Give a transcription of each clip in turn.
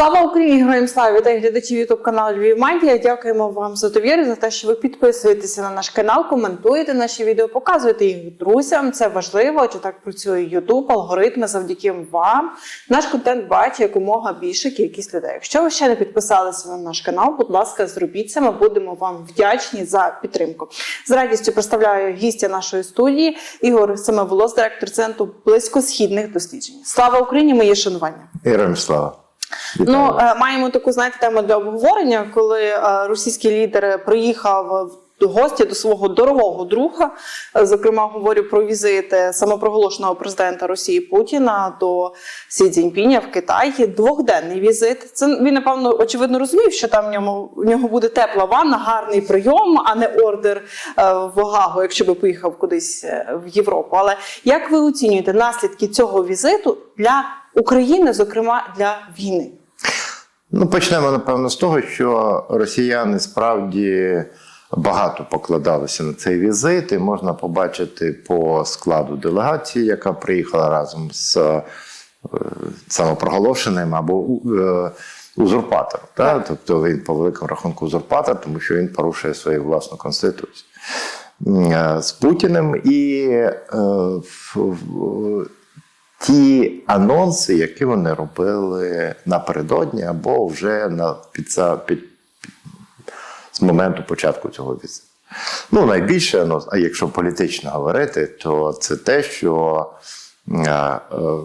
Слава Україні! Героям слава! Вітаю глядачів Ютуб каналу Львів Медіа. Дякуємо вам за довіру, за те, що ви підписуєтеся на наш канал, коментуєте наші відео, показуєте їх друзям. Це важливо, адже так працює Ютуб, алгоритми. Завдяки вам наш контент бачить якомога більше кількість людей. Якщо ви ще не підписалися на наш канал, будь ласка, зробіть це. Ми будемо вам вдячні за підтримку. З радістю представляю гістя нашої студії Ігор Семеволос, директор центру близькосхідних досліджень. Слава Україні! Мої шанування! Героям слава. Ну, е, маємо таку знаєте тему для обговорення, коли е, російський лідер приїхав в гості до свого дорогого друга. Е, Зокрема, говорю про візит е, самопроголошеного президента Росії Путіна до Сі Цзіньпіня в Китаї. Двохденний візит. Це він напевно очевидно розумів, що там в ньому в нього буде тепла ванна, гарний прийом, а не ордер в Гагу, якщо би поїхав кудись в Європу. Але як ви оцінюєте наслідки цього візиту для України, зокрема для війни? Ну, почнемо, напевно, з того, що росіяни справді багато покладалися на цей візит, і можна побачити по складу делегації, яка приїхала разом з е, самопроголошеним або е, узурпатором. Та? Тобто він по великому рахунку узурпатор, тому що він порушує свою власну конституцію. Е, З Путіним і ті анонси, які вони робили напередодні або вже на під, під, з моменту початку цього візиту. Ну, найбільше, ну, а якщо політично говорити, то це те, що е,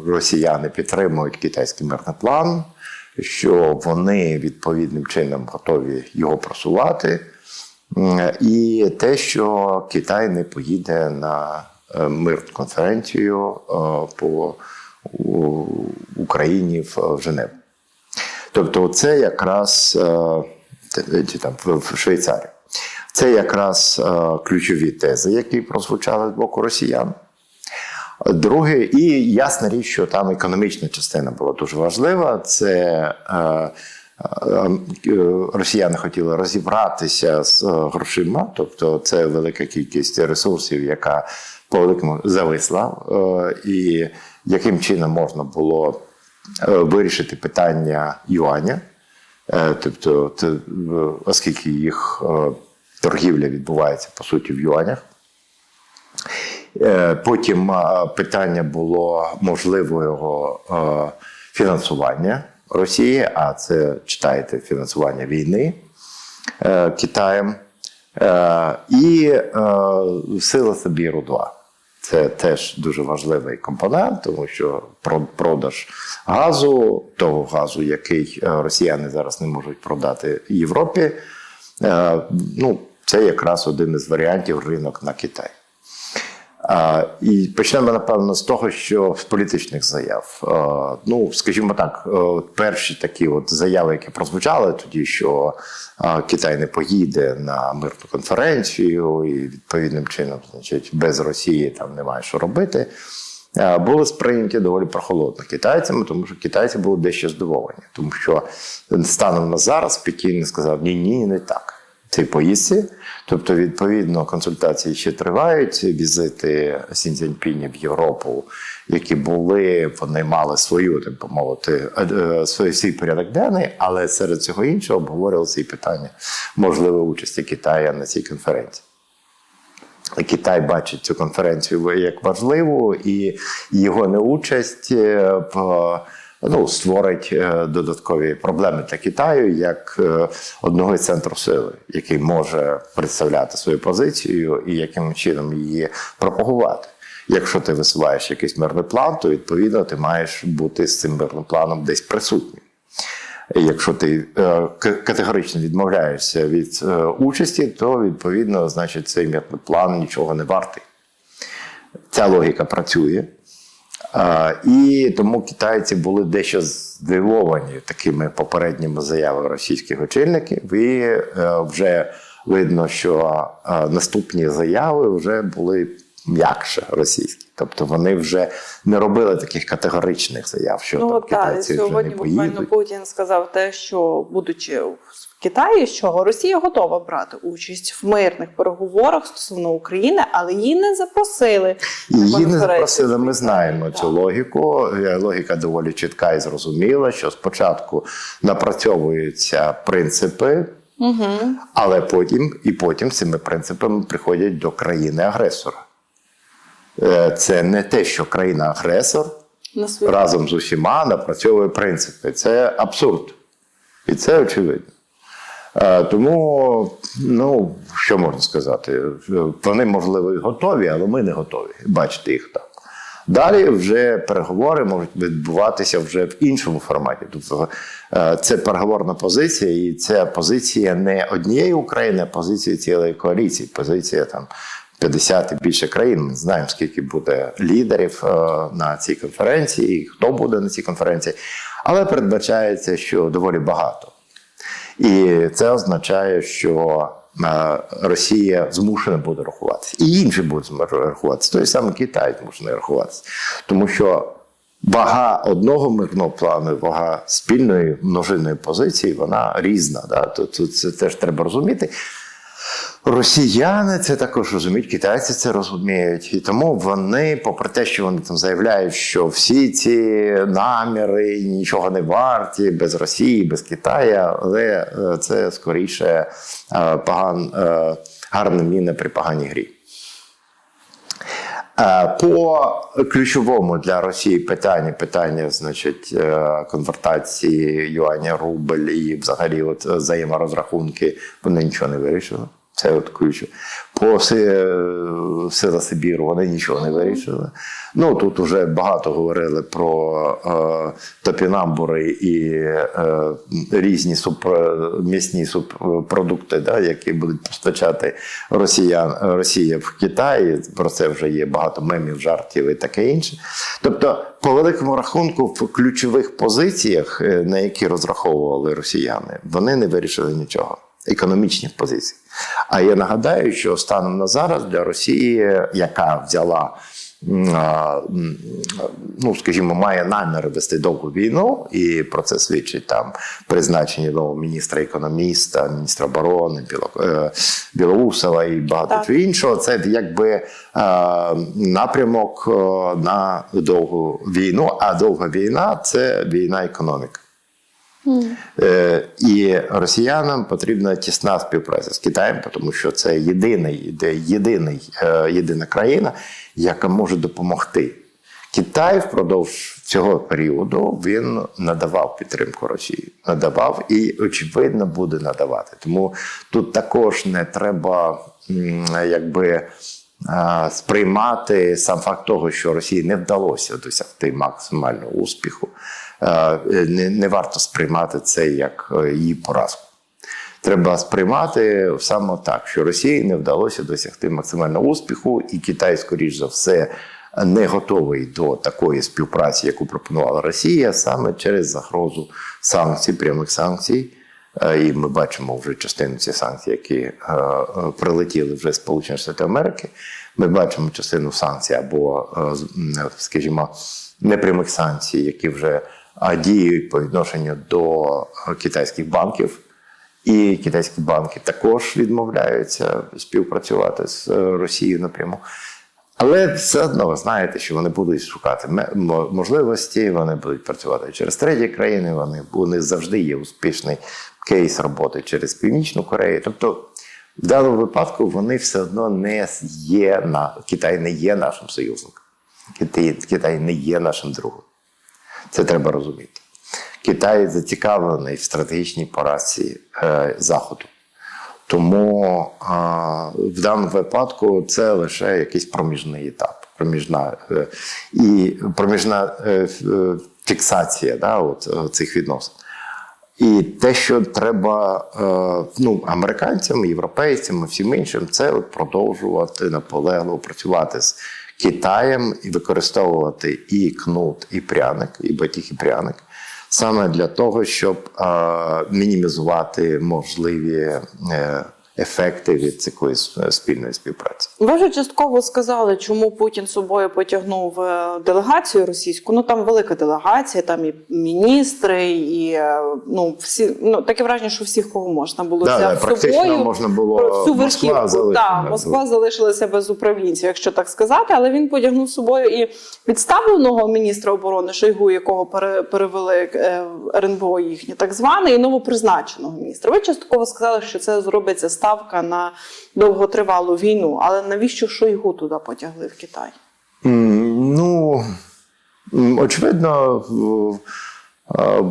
росіяни підтримують китайський мирний план, що вони відповідним чином готові його просувати, і те, що Китай не поїде на мирну конференцію е, по Україні в Женеву. Тобто, це якраз е, там в Швейцарії. Це якраз е, ключові тези, які прозвучали з боку росіян. Друге, і ясна річ, що там економічна частина була дуже важлива. Це е, е, е, росіяни хотіли розібратися з е, грошима, тобто це велика кількість ресурсів, яка по великому зависла, е, і яким чином можна було е, вирішити питання юаня. Е, Тобто, оскільки їх торгівля відбувається по суті в юанях. Потім питання було можливого фінансування Росії, а це читаєте фінансування війни Китаєм. Е, І е, сила Сабіру 2. Це теж дуже важливий компонент, тому що про- продаж газу, того газу, який е, росіяни зараз не можуть продати Європі, ну, це якраз один із варіантів ринок на Китай. І почнемо, напевно, з того, що з політичних заяв. Ну, скажімо так, е, перші такі от заяви, які прозвучали тоді, що Китай не поїде на мирну конференцію, і відповідним чином, значить, без Росії там немає що робити. Були сприйняті доволі прохолодно китайцями, тому що китайці були дещо здивовані, тому що станом на зараз Пекін сказав ні, ні, не так цій поїздці. Тобто, відповідно, консультації ще тривають. Візити Сін в Європу, які були, вони мали свою, так би мовити, е, е, свій, порядок денний, але серед цього іншого обговорювалися і питання можливої участі Китаю на цій конференції. Китай бачить цю конференцію як важливу, і його неучасть е, ну, створить е, додаткові проблеми для Китаю як е, одного із центрів сили, який може представляти свою позицію і яким чином її пропагувати. Якщо ти висуваєш якийсь мирний план, то відповідно ти маєш бути з цим мирним планом десь присутнім. Якщо ти е, категорично відмовляєшся від участі, то відповідно, значить, цей мирний план нічого не вартий. Ця логіка працює. І тому китайці були дещо здивовані такими попередніми заявами російських очільників. І е, вже видно, що е, наступні заяви вже були м'якше російські. Тобто вони вже не робили таких категоричних заяв, що Ну там так, китайці вже сьогодні не буквально поїдуть. Путін сказав те, що будучи в в Китаї, що Росія готова брати участь в мирних переговорах стосовно України, але її не запросили. Її не запросили. Ми знаємо Так. цю логіку. Е, Логіка доволі чітка і зрозуміла, що спочатку напрацьовуються принципи, Угу. але потім і потім цими принципами приходять до країни-агресора. Е, Це не те, що країна-агресор разом з усіма напрацьовує принципи. Це абсурд. І це очевидно. Е, Тому, ну, що можна сказати? Вони, можливо, і готові, але ми не готові бачити їх так. Далі вже переговори можуть відбуватися вже в іншому форматі. Тобто е, це переговорна позиція, і це позиція не однієї України, а позиція цілої коаліції. Позиція там 50 і більше країн. Ми знаємо, скільки буде лідерів е, на цій конференції, і хто буде на цій конференції. Але передбачається, що доволі багато. І це означає, що е, Росія змушена буде рахуватися. І інші будуть рахуватися. Той самий Китай змушений рахуватися. Тому що вага одного мирного плану, вага спільної множинної позиції, вона різна. Да? Тут це теж треба розуміти. Росіяни це також розуміють, китайці це розуміють, і тому вони, попри те, що вони там заявляють, що всі ці наміри нічого не варті без Росії, без Китаю, але е, це скоріше е, поган, е, гарна міна при поганій грі. По ключовому для Росії питанню, питання, значить, конвертації юаня рубль і взагалі от взаєморозрахунки, вони нічого не вирішили. Це от ключ. По си- сила Сибіру вони нічого не вирішили. Ну тут вже багато говорили про е, топінамбури і е, різні суп, м'ясні субпродукти, да, які будуть постачати Росіян, Росія в Китаї. Про це вже є багато мемів, жартів і таке інше. Тобто, по великому рахунку, в ключових позиціях, е, на які розраховували росіяни, вони не вирішили нічого. Економічних позицій. А я нагадаю, що станом на зараз для Росії, яка взяла, ну скажімо, має наміри вести довгу війну, і про це свідчить там призначення нового міністра економіста, міністра оборони е, Білоусова і багато чого іншого. Це якби е, напрямок е, на довгу війну. А довга війна це війна економіки. Е, І росіянам потрібна тісна співпраця з Китаєм, тому що це єдиний, єдиний, е, єдина країна, яка може допомогти. Китай впродовж цього періоду він надавав підтримку Росії, надавав і, очевидно, буде надавати. Тому тут також не треба якби сприймати сам факт того, що Росії не вдалося досягти максимального успіху. Не, не варто сприймати це як е, її поразку. Треба сприймати саме так, що Росії не вдалося досягти максимального успіху, і Китай, скоріш за все, не готовий до такої співпраці, яку пропонувала Росія, саме через загрозу санкцій, прямих санкцій. Е, І ми бачимо вже частину цих санкцій, які е, е, прилетіли вже з Сполучених Штатів Америки. Ми бачимо частину санкцій або, скажімо, непрямих санкцій, які вже діють по відношенню до китайських банків. І китайські банки також відмовляються співпрацювати з Росією напряму. Але все одно ви знаєте, що вони будуть шукати можливості, вони будуть працювати через треті країни. Вони, вони завжди є успішний кейс роботи через Північну Корею. Тобто, в даному випадку вони все одно не є на Китай не є нашим союзником. Китай, Китай не є нашим другом. Це треба розуміти. Китай зацікавлений в стратегічній поразці е, Заходу. Тому а, в даному випадку це лише якийсь проміжний етап, проміжна е, і проміжна е, е, фіксація да, от, е, цих відносин. І те, що треба е, ну, американцям, європейцям і всім іншим, це от продовжувати наполегливо працювати з Китаєм і використовувати і кнут, і пряник, і батіг, і пряник, саме для того, щоб е, мінімізувати можливі е, ефекти від такої спільної співпраці. Ви вже частково сказали, чому Путін собою потягнув е, делегацію російську. Ну там велика делегація, там і міністри, і е, ну всі ну таке враження, що всіх кого можна було Да, взяти да, практично собою. можна було всю Москва верхівку. залишена, Так, Москва залишилася без управлінців, якщо так сказати, але він потягнув собою і відставленого міністра оборони Шойгу, якого пере- перевели е, РНБО їхнє, так зване, і новопризначеного міністра. Ви частково сказали, що це зробиться ставка на довготривалу війну. Але навіщо Шойгу туди потягли в Китай? Ну, очевидно, е,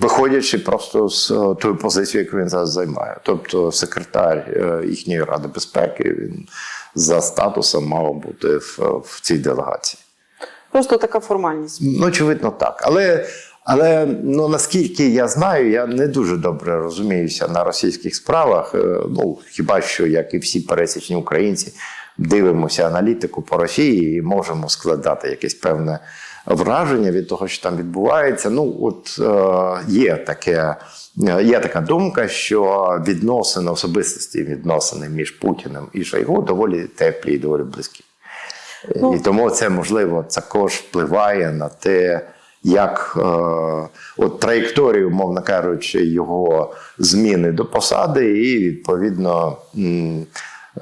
виходячи просто з е, тої позиції, яку він зараз займає. Тобто секретар е, їхньої ради безпеки він за статусом мав бути в, в цій делегації. Просто така формальність. Ну, очевидно, так. Але, але ну, наскільки я знаю, я не дуже добре розуміюся на російських справах. Е, Ну, хіба що, як і всі пересічні українці, дивимося аналітику по Росії і можемо складати якесь певне враження від того, що там відбувається. Ну, от е, є таке. е, Є така думка, що відносини особистості, відносини між Путіним і Шойгу доволі теплі і доволі близькі. Ну. І тому це можливо також впливає на те, як е, от траєкторію, умовно кажучи, його зміни до посади, і відповідно,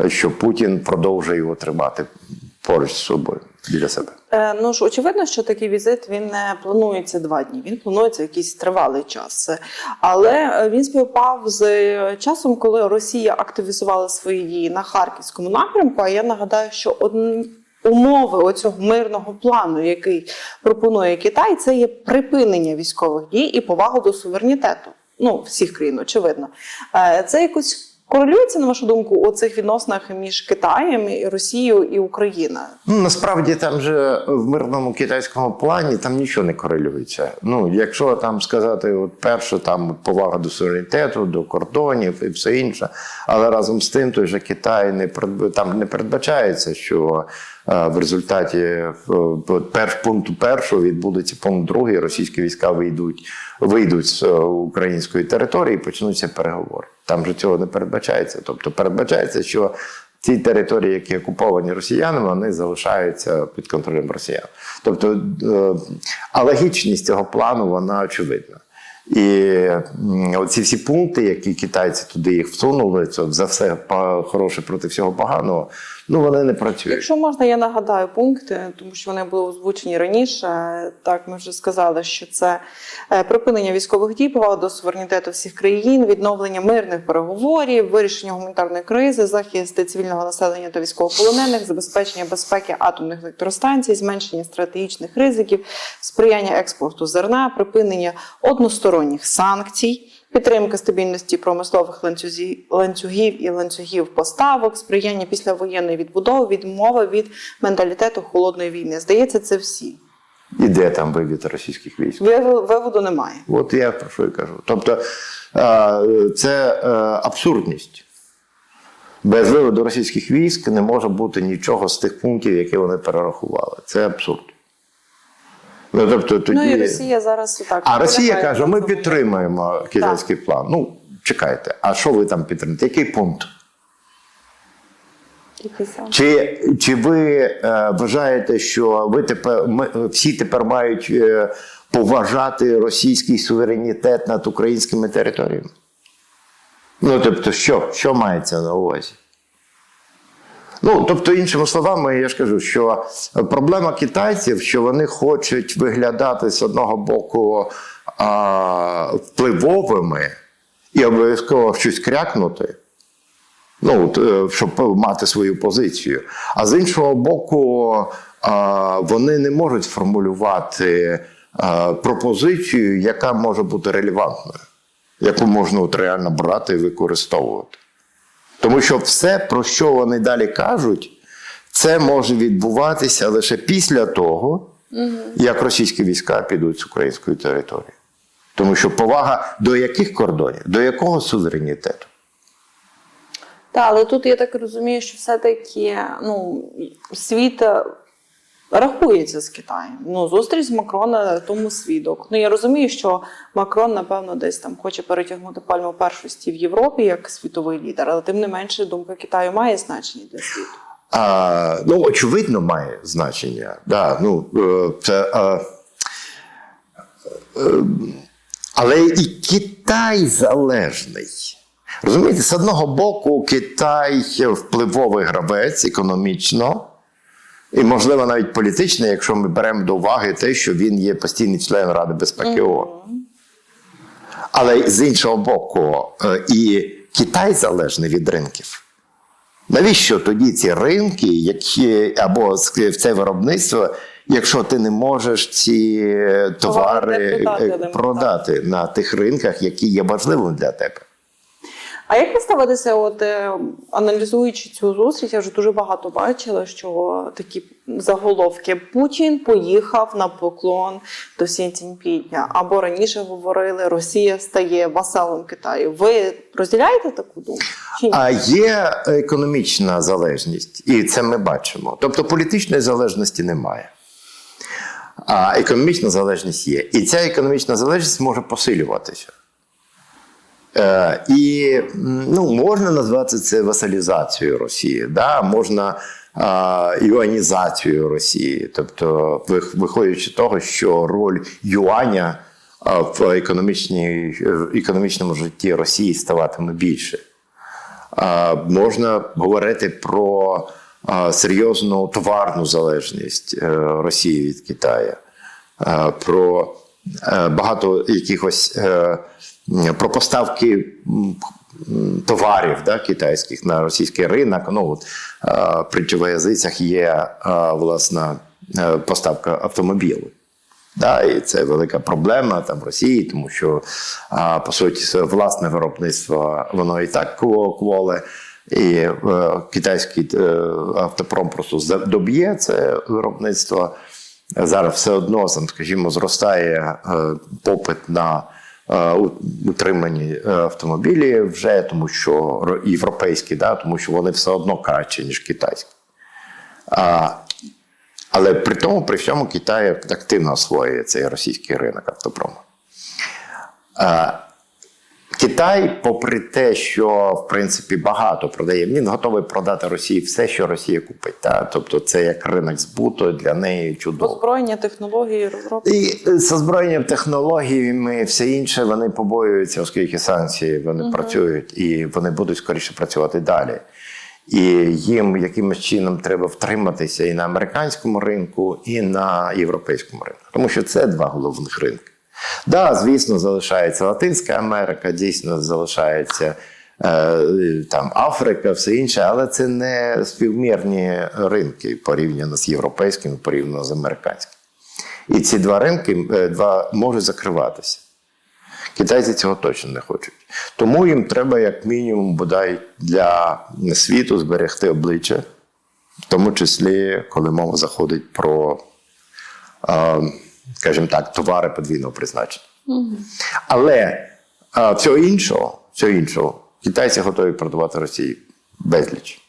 що Путін продовжує його тримати поруч з собою біля себе. Е, ну ж очевидно, що такий візит він не планується два дні. Він планується якийсь тривалий час. Але е, він співпав з часом, коли Росія активізувала свої дії на харківському напрямку. А я нагадаю, що одн- умови оцього мирного плану, який пропонує Китай, це є припинення військових дій і повага до суверенітету. Ну, всіх країн, очевидно. Е, Це якось корелюється, на вашу думку, у цих відносинах між Китаєм, Росією і Україною. Ну, насправді там же в мирному китайському плані там нічого не корелюється. Ну, якщо там сказати, от перше, там повага до суверенітету, до кордонів і все інше, але разом з тим той же Китай не там не передбачається, що в результаті е, пункту першого відбудеться пункт другий, російські війська вийдуть, вийдуть з е, української території і почнуться переговори. Там же цього не передбачається. Тобто передбачається, що ці території, які окуповані росіянами, вони залишаються під контролем росіян. Тобто, е, а логічність цього плану вона очевидна. І оці всі пункти, які китайці туди їх всунули, це за все хороше проти всього поганого, ну вони не працюють. Якщо можна, я нагадаю пункти, тому що вони були озвучені раніше. Так, ми вже сказали, що це е, припинення військових дій, повага до суверенітету всіх країн, відновлення мирних переговорів, вирішення гуманітарної кризи, захист цивільного населення та військовополонених, забезпечення безпеки атомних електростанцій, зменшення стратегічних ризиків, сприяння експорту зерна, припинення односторонніх санкцій. Підтримка стабільності промислових ланцюгів і ланцюгів поставок, сприяння післявоєнної відбудови, відмова від менталітету холодної війни. Здається, це всі. І де там вивід російських військ? Виводу немає. От я про що і кажу. Тобто це е, абсурдність. Без виводу російських військ не може бути нічого з тих пунктів, які вони перерахували. Це абсурд. Ну, тобто, тоді... Ну і Росія зараз так. А Росія каже: ми підтримуємо китайський план. Ну, чекайте, а що ви там підтримуєте? Який пункт? Чи, чи ви е, вважаєте, що ви тепер ми, всі тепер мають е, поважати російський суверенітет над українськими територіями? Ну, тобто, що, що мається на увазі? Ну, тобто, іншими словами, я ж кажу, що проблема китайців, що вони хочуть виглядати з одного боку а, впливовими і обов'язково щось крякнути. Ну, е, щоб мати свою позицію. А з іншого боку, а, вони не можуть сформулювати а, пропозицію, яка може бути релевантною, яку можна от реально брати і використовувати. Тому що все, про що вони далі кажуть, це може відбуватися лише після того, як російські війська підуть з української території. Тому що повага до яких кордонів, до якого суверенітету? Так, але тут я так розумію, що все-таки ну, світ рахується з Китаєм. Ну, зустріч з Макрона тому свідок. Ну я розумію, що Макрон, напевно, десь там хоче перетягнути пальму першості в Європі як світовий лідер, але тим не менше думка Китаю має значення для світу. А, ну, очевидно, має значення. Да, ну, е, це, е, е, але і Китай залежний. Розумієте, з одного боку, Китай впливовий гравець економічно, і, можливо, навіть політично, якщо ми беремо до уваги те, що він є постійний член Ради безпеки ООН. Але з іншого боку, е, і Китай залежний від ринків. Навіщо тоді ці ринки, які або в це виробництво, якщо ти не можеш ці е, товари продати е, продати на тих ринках, які є важливими для тебе? А як ви ставитеся, от е, аналізуючи цю зустріч, я вже дуже багато бачила, що такі заголовки Путін поїхав на поклон до Сі Цзіньпіня. Або раніше говорили, Росія стає васалом Китаю. Ви розділяєте таку думку? А є економічна залежність, і це ми бачимо. Тобто політичної залежності немає. А економічна залежність є. І ця економічна залежність може посилюватися. Е, і ну, можна назвати це васалізацією Росії, да? можна е, юанізацією Росії. Тобто, вих- виходячи з того, що роль юаня е, в економічній, в економічному житті Росії ставатиме більше. Можна говорити про серйозну товарну залежність е, Росії від Китаю, про е, багато якихось е, про поставки товарів да, китайських на російський ринок. Ну, от, е, при язицях є е, власна е, поставка автомобілів. Да, і це велика проблема там Росії, тому що по суті власне виробництво воно і так кволе, і е, китайський е, автопром просто доб'є це виробництво. Зараз все одно там, скажімо, зростає е, попит на утримані е, автомобілі вже, тому що європейські, да, тому що вони все одно краще, ніж китайські. А, але при тому, при всьому Китай активно освоює цей російський ринок автопрому. А, Китай, попри те, що в принципі багато продає, він готовий продати Росії все, що Росія купить. Та? Тобто це як ринок збуту для неї чудово. Озброєння, технології, розробки. І е, з озброєнням технологіями, все інше вони побоюються, оскільки санкції вони працюють і вони будуть скоріше працювати далі. І їм якимось чином треба втриматися і на американському ринку, і на європейському ринку, тому що це два головних ринки. Да, звісно, залишається Латинська Америка, дійсно залишається е, там Африка, все інше, але це не співмірні ринки порівняно з європейським, порівняно з американським. І ці два ринки е, два, можуть закриватися. Китайці цього точно не хочуть. Тому їм треба, як мінімум, бодай для світу зберегти обличчя, в тому числі, коли мова заходить про, е, скажімо так, товари подвійного призначення. Але е, всього іншого, всього іншого, китайці готові продавати Росії безліч.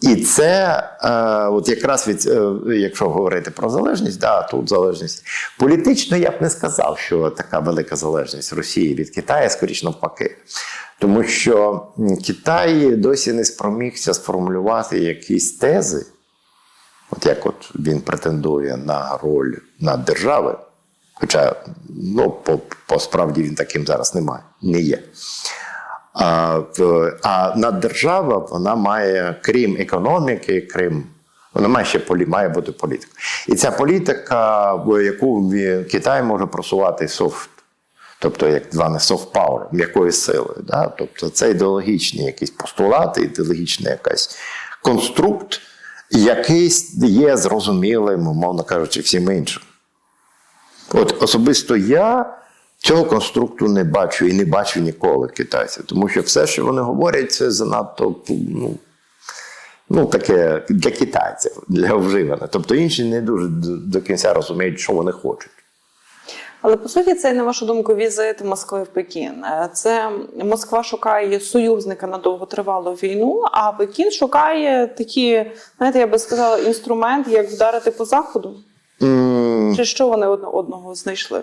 І це, е, от якраз від, е, якщо говорити про залежність, да, тут залежність. Політично я б не сказав, що така велика залежність Росії від Китаю, скоріш навпаки. Тому що Китай досі не спромігся сформулювати якісь тези, от як от він претендує на роль над держави. Хоча ну, по, по справді він таким зараз немає, не є. А, а наддержава вона має, крім економіки, крім вона має ще полі, має бути політика. І ця політика, яку Китай може просувати софт, тобто як зване soft power, м'якою силою. Да? Тобто це ідеологічні якісь постулати, ідеологічний якийсь конструкт, який є зрозумілим, умовно кажучи, всім іншим. От особисто я цього конструкту не бачу і не бачу ніколи китайців, тому що все, що вони говорять, це занадто ну, ну, таке для китайців, для вживане. Тобто інші не дуже до кінця розуміють, що вони хочуть. Але по суті, це на вашу думку візит Москви в Пекін. Е, Це Москва шукає союзника на довготривалу війну, а Пекін шукає такі, знаєте, я би сказала, інструмент, як вдарити по заходу. М, Чи що вони одне одного знайшли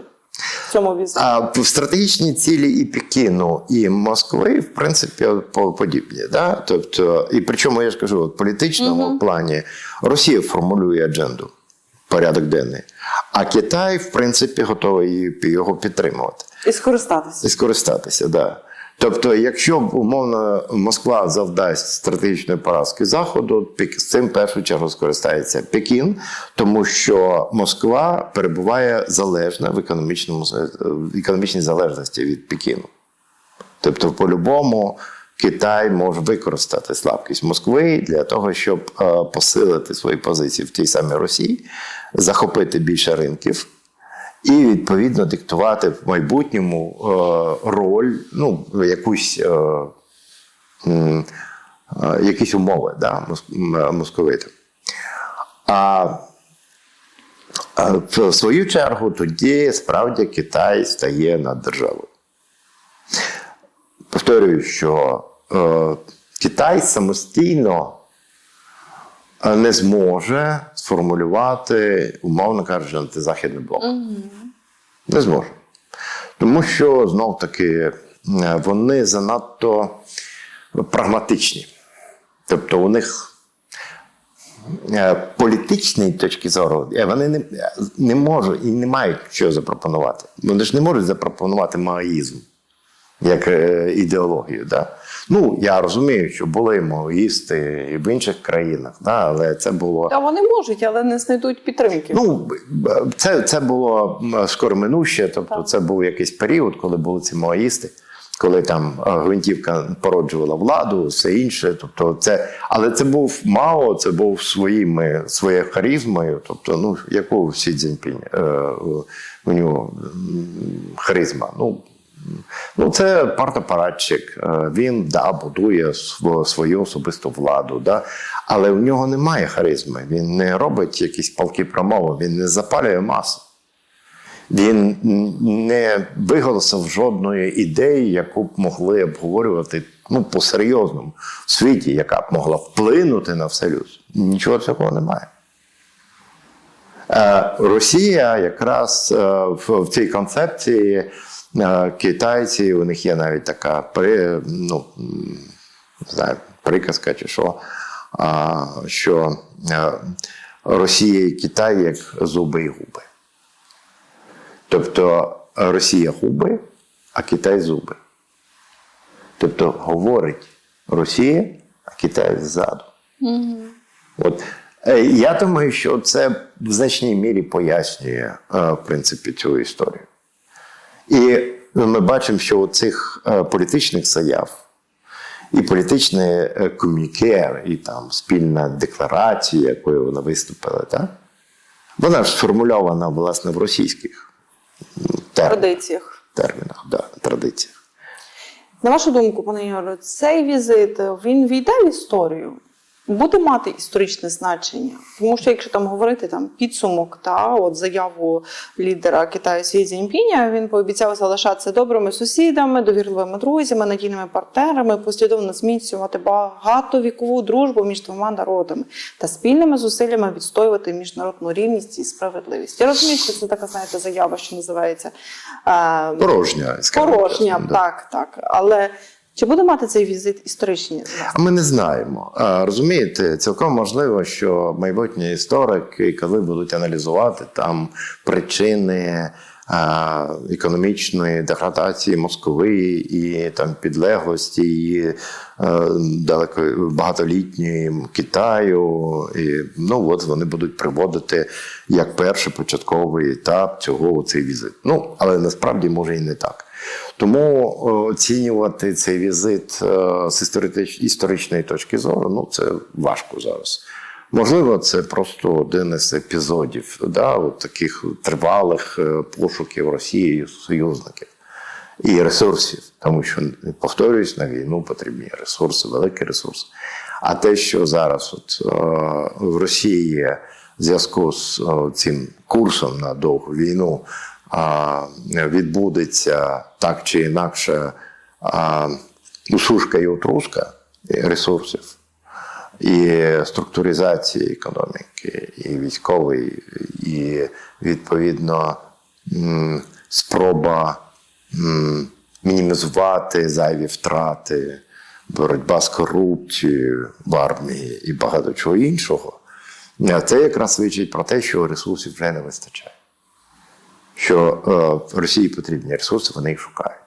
в цьому візиті? А в стратегічні цілі і Пекіну, і Москви, в принципі, по- подібні. Да? Тобто, і причому я ж кажу, в політичному плані Росія формулює адженду, порядок денний, а Китай, в принципі, готовий його підтримувати І скористатися. і скористатися. Да. Тобто, якщо умовно Москва завдасть стратегічної поразки Заходу, з цим в першу чергу скористається Пекін, тому що Москва перебуває залежна в економічному в економічній залежності від Пекіну. Тобто, по-любому, Китай може використати слабкість Москви для того, щоб е, посилити свої позиції в тій самій Росії, захопити більше ринків і відповідно диктувати в майбутньому е, роль, ну, якусь. Е, е, Якісь умови да, московитам. А а в свою чергу тоді справді Китай стає над державою. Повторюю, що е, Китай самостійно е, не зможе сформулювати, умовно кажучи, антизахідний блок. Не зможе. Тому що знов таки е, вони занадто прагматичні. Тобто у них е, політичної точки зору вони не, не можуть і не мають що запропонувати. Вони ж не можуть запропонувати маоїзм як е, ідеологію. Да? Ну, я розумію, що були маоїсти і в інших країнах, да? але це було. Та вони можуть, але не знайдуть підтримки. Ну, це, це було скоро минуще, тобто Так. це був якийсь період, коли були ці маоїсти, коли там е, гвинтівка породжувала владу, все інше. Тобто це, але це був Мао, це був своїми, своєю харизмою, тобто, ну, яку Сі Цзіньпінь, е, у нього харизма. Ну, Ну, це партапарадчик. Е, Він да, будує свою особисту владу, да? але в нього немає харизми. Він не робить якісь палки промови, він не запалює масу. Він не виголосив жодної ідеї, яку б могли обговорювати ну, по-серйозному в світі, яка б могла вплинути на все людство. Нічого такого немає. Е, Росія якраз е, в, цій концепції китайці, у них є навіть така при, ну, не знаю, приказка чи що, що Росія і Китай як зуби і губи. Тобто Росія губи, а Китай зуби. Тобто говорить Росія, а Китай ззаду. От е, я думаю, що це в значній мірі пояснює е, в принципі цю історію. І ми бачимо, що у цих е, політичних заяв і політичне е, комюніке, і там спільна декларація, якою вона виступила, так? вона ж сформульована власне в російських термінах, традиціях. термінах да, традиціях. На вашу думку, пане Ігорю, цей візит він війде в історію, буде мати історичне значення. Тому що, якщо там говорити там підсумок та от заяву лідера Китаю Сі Цзіньпіня, він пообіцяв залишатися добрими сусідами, довірливими друзями, надійними партнерами, послідовно зміцнювати багатовікову дружбу між двома народами та спільними зусиллями відстоювати міжнародну рівність і справедливість. Я розумію, що це така знаєте заява, що називається. е, Порожня, Порожня, да. так, так. Але чи буде мати цей візит історичні? А ми не знаємо. Розумієте, цілком можливо, що майбутні історики, коли будуть аналізувати там причини економічної деградації Москви і там підлеглості і е, далеко багатолітньої Китаю, і ну от вони будуть приводити як перший початковий етап цього цей візит. Ну але насправді може і не так. Тому е, оцінювати цей візит е, з історичної точки зору, ну це важко зараз. Можливо, це просто один із епізодів да, от таких тривалих е, пошуків Росією союзників і ресурсів, тому що повторююсь, на війну потрібні ресурси, великі ресурси. А те, що зараз от, в Росії в зв'язку з цим курсом на довгу війну відбудеться так чи інакше усушка і отруска ресурсів, і структуризації економіки, і військової, і відповідно спроба мінімізувати зайві втрати, боротьба з корупцією в армії і багато чого іншого. Це якраз свідчить про те, що ресурсів вже не вистачає. Що е, Росії потрібні ресурси, вони їх шукають.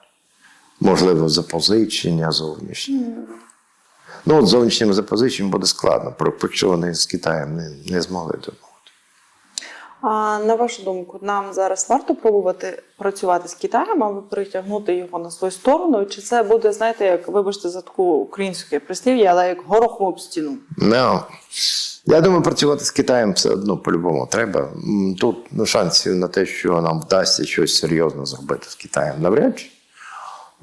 Можливо, запозичення зовнішні. Ну, от зовнішнім запозиченням буде складно, про- поки вони з Китаєм не, не змогли домовити. А на вашу думку, нам зараз варто пробувати працювати з Китаєм, аби притягнути його на свою сторону? Чи це буде, знаєте, як вибачте за таку українське прислів'я, але як горохом об стіну? Ну, я думаю, працювати з Китаєм все одно по-любому треба. Тут ну, шансів на те, що нам вдасться щось серйозно зробити з Китаєм, навряд чи.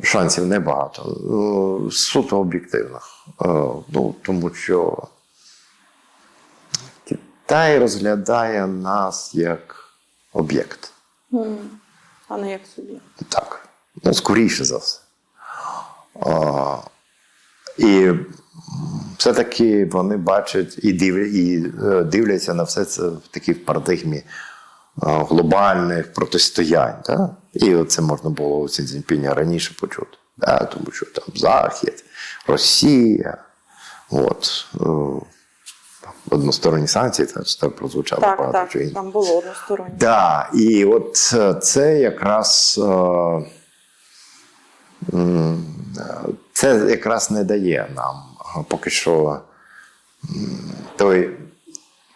Шансів небагато. Ну, суто об'єктивних. Е, Ну, тому що Китай розглядає нас як об'єкт. А не як собі. Так. Ну, скоріше за все. А, і все-таки вони бачать і, див, і е, дивляться на все це в такій парадигмі е, глобальних протистоянь. Да? І це можна було у Цзіньпіня раніше почути. Да? Тому що там Захід, Росія. От, е, односторонні санкції, так, так прозвучало Так, багато так, чого іншого. там було односторонньо. Да, і от е, це якраз е, це якраз не дає нам е, поки що той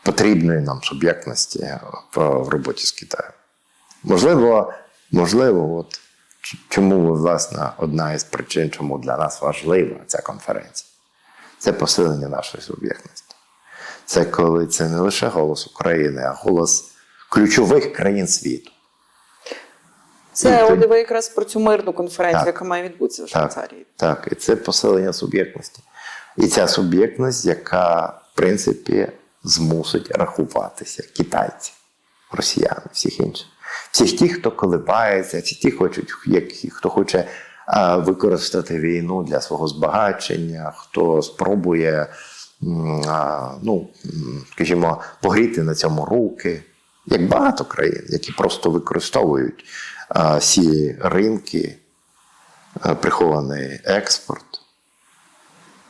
потрібної нам суб'єктності в, в роботі з Китаєм. Можливо, можливо, от чому власне одна із причин, чому для нас важлива ця конференція, це посилення нашої суб'єктності. Це коли це не лише голос України, а голос ключових країн світу. Це І от ви якраз про цю мирну конференцію, Так. яка має відбутися в Швейцарії. так, і це посилення суб'єктності. І ця суб'єктність, яка, в принципі, змусить рахуватися китайці, росіяни, всіх інших. Всіх ті, хто колибається, всі ті, хочуть, хто хоче використати війну для свого збагачення, хто спробує, ну, скажімо, погріти на цьому руки, як багато країн, які просто використовують ці ринки прихований експорт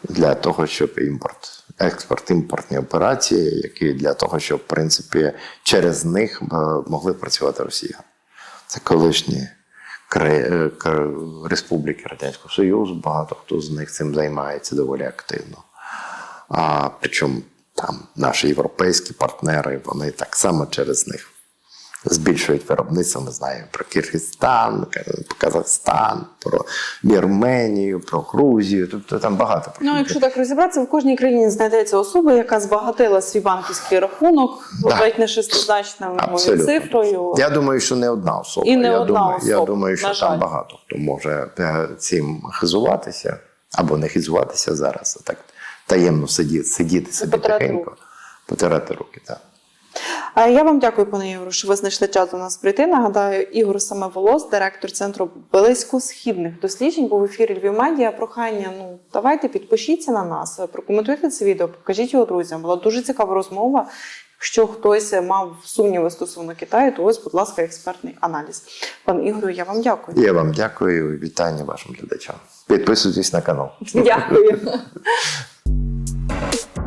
для того, щоб імпорт, експорт, імпортні операції, які для того, щоб в принципі через них е, могли працювати Росія. Це колишні е, республіки Радянського Союзу. Багато хто з них цим займається доволі активно. А, причому там наші європейські партнери, вони так само через них збільшують виробництво. Ми знаємо про Киргизстан, про Казахстан, про Вірменію, про Грузію. Тобто там багато про Ну, якщо так розібратися, в кожній країні знайдеться особа, яка збагатила свій банківський рахунок, ледь не шестизначною цифрою. Я думаю, що не одна особа. І не я, одна думаю, я думаю, що там багато хто може цим хизуватися або не хизуватися зараз, а так таємно сидіти, сидіти собі потирати тихенько, руки. потирати руки. Так. Я вам дякую, пане Ігорю, що ви знайшли час до нас прийти. Нагадаю, Ігор Самоволос, директор центру близькосхідних досліджень, був в ефірі Львів Медіа. Прохання, ну давайте підпишіться на нас, прокоментуйте це відео, покажіть його друзям. Була дуже цікава розмова. Якщо хтось мав сумніви стосовно Китаю, то ось, будь ласка, експертний аналіз. Пане Ігорю, я вам дякую. Я вам дякую і вітання вашим глядачам. Підписуйтесь на канал. Дякую. Bye.